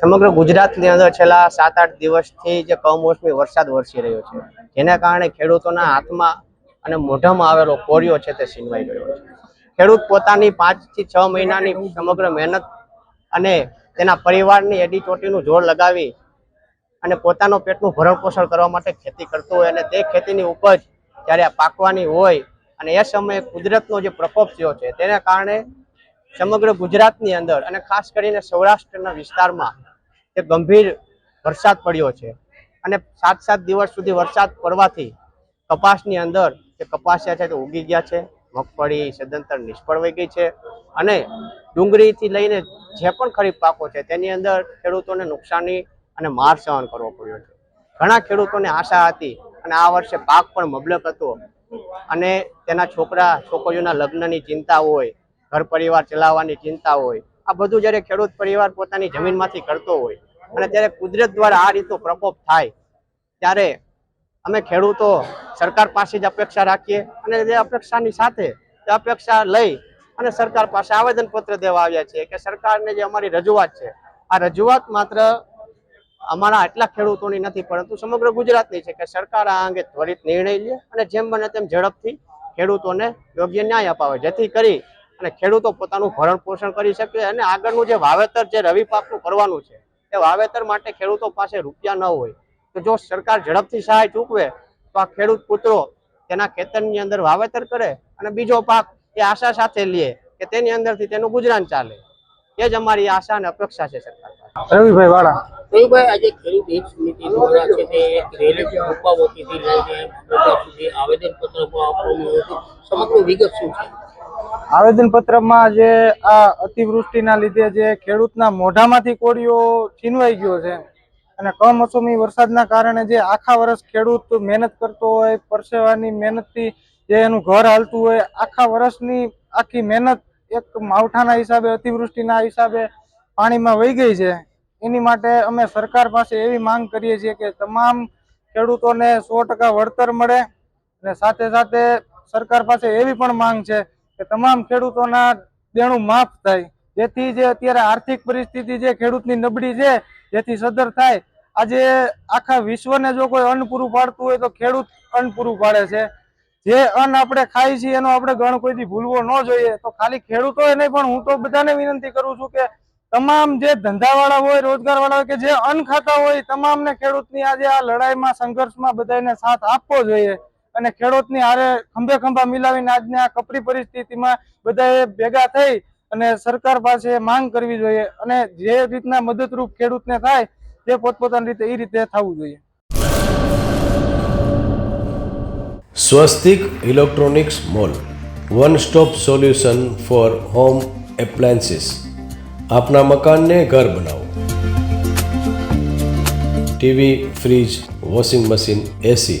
સમગ્ર ગુજરાતની અંદર છેલ્લા સાત આઠ દિવસથી જે કમોસમી વરસાદ વરસી રહ્યો છે, જેના કારણે ખેડૂતોના હાથમાં અને મોઢામાં આવેલો કોરિયો છે તે છીનવાઈ ગયો છે. ખેડૂત પોતાની પાંચથી છ મહિનાની સમગ્ર મહેનત અને તેના પરિવારની એડીચોટીનું જોડ લગાવી અને પોતાનું પેટનું ભરણપોષણ કરવા માટે ખેતી કરતો હોય અને તે ખેતીની ઉપજ જ્યારે પાકવાની હોય અને એ સમયે કુદરતનો જે પ્રકોપ થયો છે, તેના કારણે સમગ્ર ગુજરાતની અંદર અને ખાસ કરીને સૌરાષ્ટ્રના વિસ્તારમાં તે ગંભીર વરસાદ પડ્યો છે. અને સાત સાત દિવસ સુધી વરસાદ પડવાથી કપાસની અંદર જે કપાસિયા છે તે ઉગી ગયા છે. મગફળી સદંતર નિષ્ફળ વહી ગઈ છે. અને ડુંગળીથી લઈને જે પણ ખરીફ પાકો છે તેની અંદર ખેડૂતોને નુકસાની અને માર સહન કરવો પડ્યો છે. ઘણા ખેડૂતોને આશા હતી અને આ વર્ષે પાક પણ મબલક હતો. અને તેના છોકરા, છોકરીઓના લગ્નની ચિંતા હોય, ઘર પરિવાર ચલાવવાની ચિંતા હોય આ બધું જ્યારે ખેડૂત પરિવાર પોતાની જમીનમાંથી કરતો હોય અને ત્યારે કુદરત દ્વારા આ રીતનો પ્રકોપ થાય, ત્યારે અમે ખેડૂતો સરકાર પાસે જ અપેક્ષા રાખીએ અને જે અપેક્ષાની સાથે તે અપેક્ષા લઈ અને સરકાર પાસે આવેદનપત્ર દેવા આવ્યા છીએ કે સરકારને જે અમારી રજૂઆત છે, આ રજૂઆત માત્ર અમારા આટલા ખેડૂતોની નથી, પરંતુ સમગ્ર ગુજરાતની છે કે સરકાર આ અંગે ત્વરિત નિર્ણય લે અને જેમ બને તેમ ઝડપથી ખેડૂતોને યોગ્ય ન્યાય અપાવે, જેથી કરી અને ખેડૂતો પોતાનું ભરણ પોષણ કરી શકે અને આગળનું જે વાવેતર જે રવિ પાકનું કરવાનું છે તે વાવેતર માટે ખેડૂતો પાસે રૂપિયા ન હોય. તો જો સરકાર ઝડપથી સહાય ચૂકવે તો આ ખેડૂત પુત્રો તેના ખેતરની અંદર વાવેતર કરે અને બીજો પાક એ આશા સાથે લે કે તેની અંદરથી તેનું ગુજરાન ચાલે. એ જ અમારી આશા અને અપેક્ષા છે સરકાર રવિભાઈ વાળા. રવિભાઈ આજે ખેડૂત હિત સમિતિ દ્વારા છે તે એક રેલી રૂપાવતીથી લઈને સુધી આવેદનપત્ર આપવામાં આવ્યું હતું. સમગ્ર વિગત શું છે? આવેદન પત્રમાં જે આ અતિવૃષ્ટિના લીધે જે ખેડૂતના મોઢામાંથી કોળીઓ છીનવાઈ ગયો છે અને કમોસમી વરસાદના કારણે જે આખા વર્ષ ખેડૂત મહેનત કરતો હોય, પરસેવાની મહેનતથી જે એનું ઘર હાલતું હોય, આખા વર્ષની આખી મહેનત એક માવઠાના હિસાબે, અતિવૃષ્ટિના હિસાબે પાણીમાં વહી ગઈ છે. એની માટે અમે સરકાર પાસે એવી માંગ કરીએ છીએ કે તમામ ખેડૂતોને સો વળતર મળે અને સાથે સાથે સરકાર પાસે એવી પણ માંગ છે કે તમામ ખેડૂતોના દેણું માફ થાય. જેથી જે અત્યારે આર્થિક પરિસ્થિતિ જે ખેડૂતની નબળી છે, જેથી સદર થાય. આજે આખા વિશ્વને જો કોઈ અન્ન પૂરું પાડતું હોય તો ખેડૂત અન્ન પૂરું પાડે છે. જે અન્ન આપણે ખાઈ છીએ એનો આપણે ગણ કોઈથી ભૂલવો ન જોઈએ. તો ખાલી ખેડૂતો નહીં, પણ હું તો બધાને વિનંતી કરું છું કે તમામ જે ધંધાવાળા હોય, રોજગારવાળા હોય કે જે અન્ન ખાતા હોય તમામને ખેડૂતની આજે આ લડાઈમાં, સંઘર્ષમાં બધાને સાથ આપવો જોઈએ. અને ખેડૂતની હારે ખંભે ખંભા મિલાવીને આજની આ કપરી પરિસ્થિતિમાં બધાએ ભેગા થઈ અને સરકાર પાસે માંગ કરવી જોઈએ અને જે રીતના મદદરૂપ ખેડૂતને થાય તે પોતપોતાની રીતે એ રીતે થવું જોઈએ. Swastik electronics mall one stop solution for home appliances આપના મકાનને ઘર બનાવો. TV, fridge washing machine AC